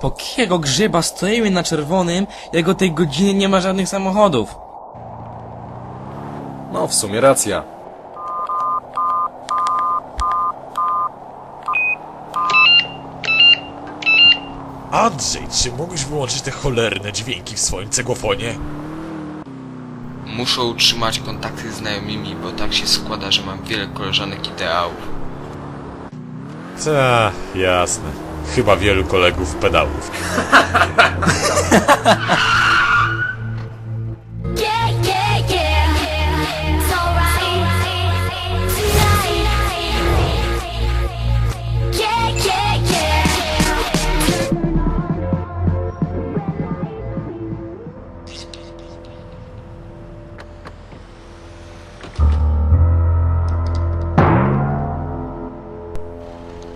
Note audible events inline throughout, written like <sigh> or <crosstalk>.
Po kiego grzyba stoimy na czerwonym, jak o tej godzinie nie ma żadnych samochodów? No, w sumie racja. Andrzej, czy mógłbyś wyłączyć te cholerne dźwięki w swoim cegłofonie? Muszę utrzymać kontakty z znajomymi, bo tak się składa, że mam wiele koleżanek ideałów. Ta, jasne. Chyba wielu kolegów pedałów. Yeah, yeah, yeah. It's alright tonight. Yeah, yeah, yeah.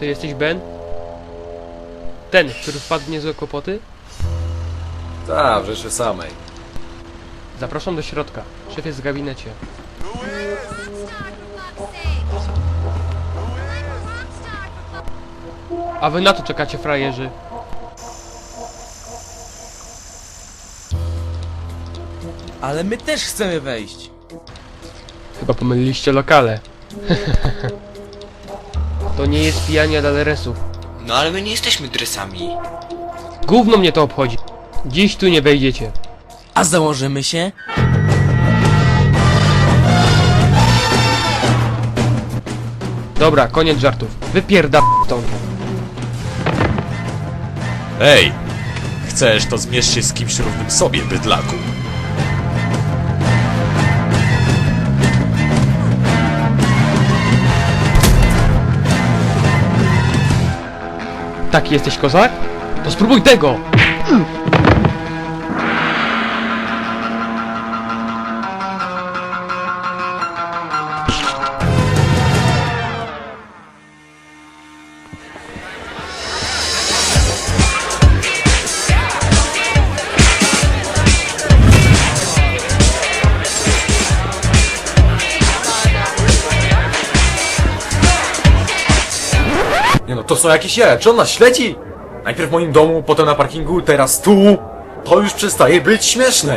Ty jesteś Ben? Ten, który wpadł w niezłe kłopoty? Ta, w rzeczy samej. Zapraszam do środka. Szef jest w gabinecie. A wy na to czekacie, frajerzy. Ale my też chcemy wejść. Chyba pomyliliście lokale. <laughs> to nie jest pijanie od adresów. No ale my nie jesteśmy dresami. Gówno mnie to obchodzi. Dziś tu nie wejdziecie. A założymy się? Dobra, koniec żartów. Wypierda stąd. Ej! Chcesz, to zmierz się z kimś równym sobie, bydlaku. Taki jesteś kozak? To spróbuj tego! To są jakieś jaja. Czy on nas śledzi? Najpierw w moim domu, potem na parkingu, teraz tu. To już przestaje być śmieszne.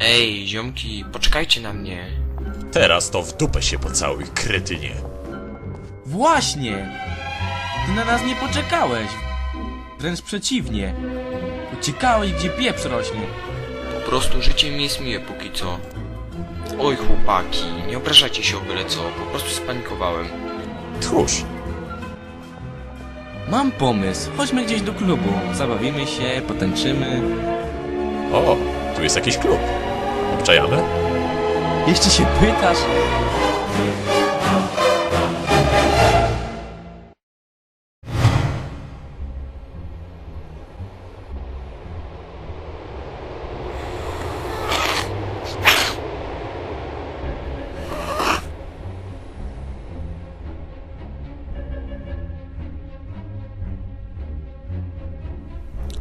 Ej, ziomki, poczekajcie na mnie. Teraz to w dupę się pocałuj, kretynie. Właśnie! Ty na nas nie poczekałeś. Wręcz przeciwnie. Uciekałeś, gdzie pieprz rośnie. Po prostu życie mi jest miłe póki co. Oj chłopaki, nie obrażajcie się o byle co, po prostu spanikowałem. Tchórz, Mam pomysł. Chodźmy gdzieś do klubu. Zabawimy się, potęczymy. o, tu jest jakiś klub. Obczajamy? Jeszcze się pytasz?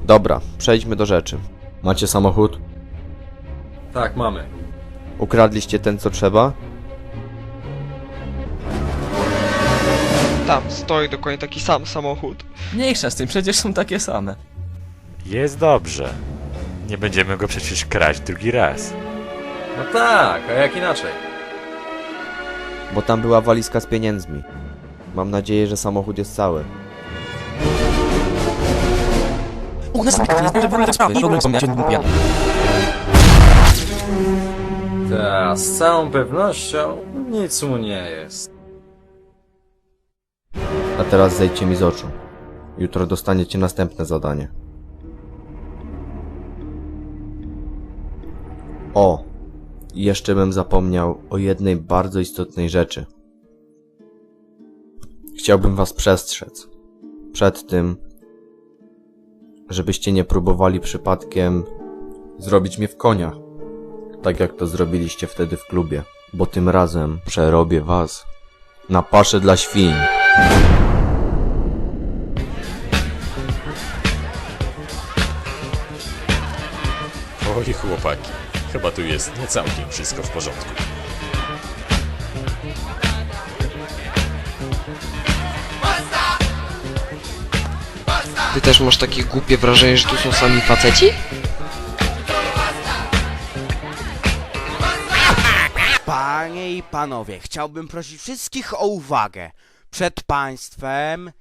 Dobra, przejdźmy do rzeczy. Macie samochód? Tak, mamy. Ukradliście ten co trzeba? Tam stoi dokładnie taki sam samochód. Mniejsza z tym, przecież są takie same. Jest dobrze. Nie będziemy go przecież kraść drugi raz. No tak, a jak inaczej? Bo tam była walizka z pieniędzmi. Mam nadzieję, że samochód jest cały. U nas jest czerwony tak sprawy. W ogóle są ja z całą pewnością nic mu nie jest. A teraz zejdźcie mi z oczu. Jutro dostaniecie następne zadanie. O! Jeszcze bym zapomniał o jednej bardzo istotnej rzeczy. Chciałbym was przestrzec. Przed tym, żebyście nie próbowali przypadkiem zrobić mnie w konia tak jak to zrobiliście wtedy w klubie, bo tym razem przerobię was na paszę dla świń. Oj, chłopaki, chyba tu jest nie całkiem wszystko w porządku. Ty też masz takie głupie wrażenie, że tu są sami faceci? Panie i panowie, chciałbym prosić wszystkich o uwagę. Przed państwem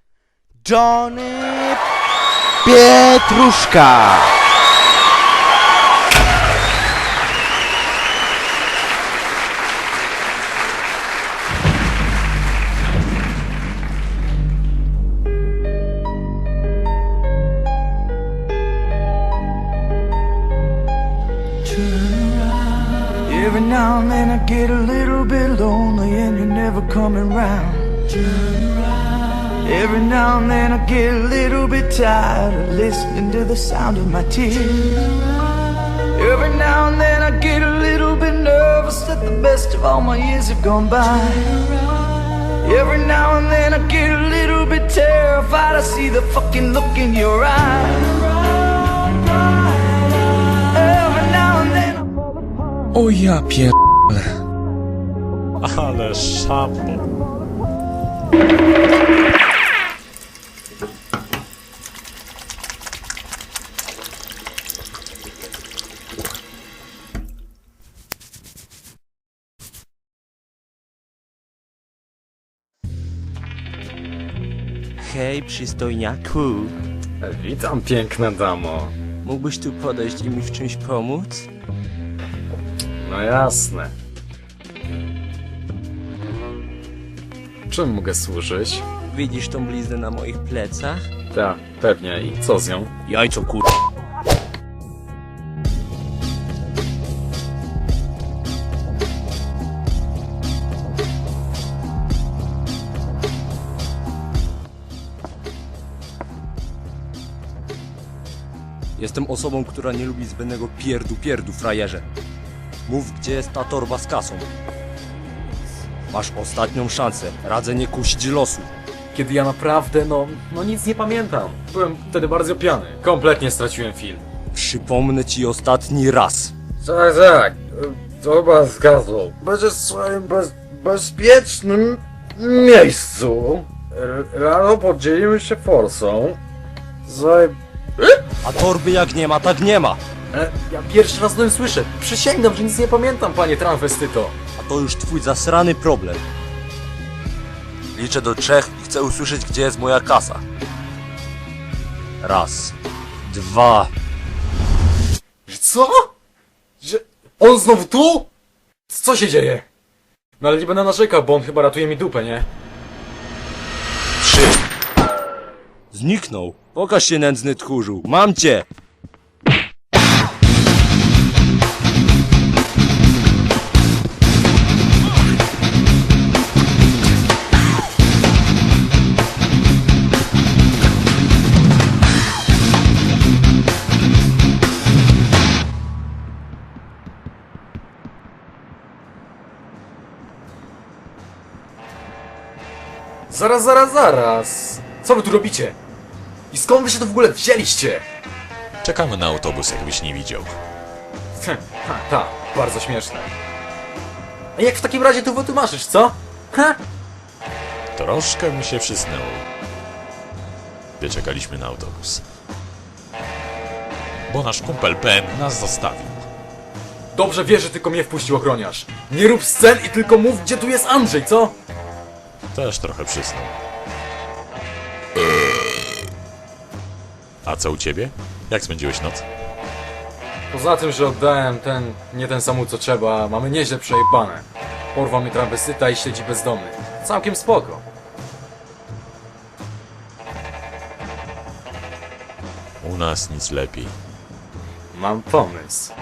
Johnny Pietruszka. Now and then I get a little bit lonely and you're never coming round. Every now and then I get a little bit tired of listening to the sound of my tears. Every now and then I get a little bit nervous that the best of all my years have gone by. Every now and then I get a little bit terrified. I see the fucking look in your eyes. O ja pier... Ale szambo. Hej, przystojniaku. Witam, piękna damo. Mógłbyś tu podejść i mi w czymś pomóc? No jasne. Czym mogę służyć? Widzisz tą bliznę na moich plecach? Tak, pewnie. I co z nią? Jajco kur... Jestem osobą, która nie lubi zbędnego pierdu pierdu, frajerze. Mów, gdzie jest ta torba z kasą. Masz ostatnią szansę. Radzę nie kusić losu. Kiedy ja naprawdę, no, no nic nie pamiętam. Byłem wtedy bardzo pijany. Kompletnie straciłem film. Przypomnę ci ostatni raz. Tak, tak. Torba z gazą. Będziesz w swoim bez, bezpiecznym miejscu. Rano podzielimy się forsą. Zaj... A torby jak nie ma, tak nie ma. E, ja pierwszy raz o tym słyszę. Przysięgam, że nic nie pamiętam, panie transwestyto. A to już twój zasrany problem. Liczę do trzech i chcę usłyszeć, gdzie jest moja kasa. Raz, dwa. Co? Że on znowu tu? Co się dzieje? No ale nie będę narzekał, bo on chyba ratuje mi dupę, nie? Trzy. Zniknął. Pokaż się nędzny tchórzu. Mam cię. Zaraz, zaraz, zaraz. Co wy tu robicie? I skąd wy się tu w ogóle wzięliście? Czekamy na autobus, jakbyś nie widział. Hm, ha, ta, bardzo śmieszne. A jak w takim razie tu wytłumaczysz, co? Ha? Troszkę mi się przysnęło. Gdy czekaliśmy na autobus. Bo nasz kumpel Ben nas zostawił. Dobrze wie, że tylko mnie wpuścił ochroniarz. Nie rób scen i tylko mów, gdzie tu jest Andrzej, co? Też trochę przysnął. A co u ciebie? Jak spędziłeś noc? Poza tym, że oddałem ten, nie ten samochód co trzeba, mamy nieźle przejebane. Porwał mnie tramwesyta i siedzi bezdomny. Całkiem spoko. U nas nic lepiej. Mam pomysł.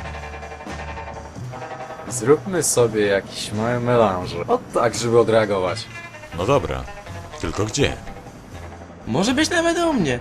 Zróbmy sobie jakiś mały melanż. O tak, żeby odreagować. No dobra. Tylko gdzie? Może być nawet u mnie.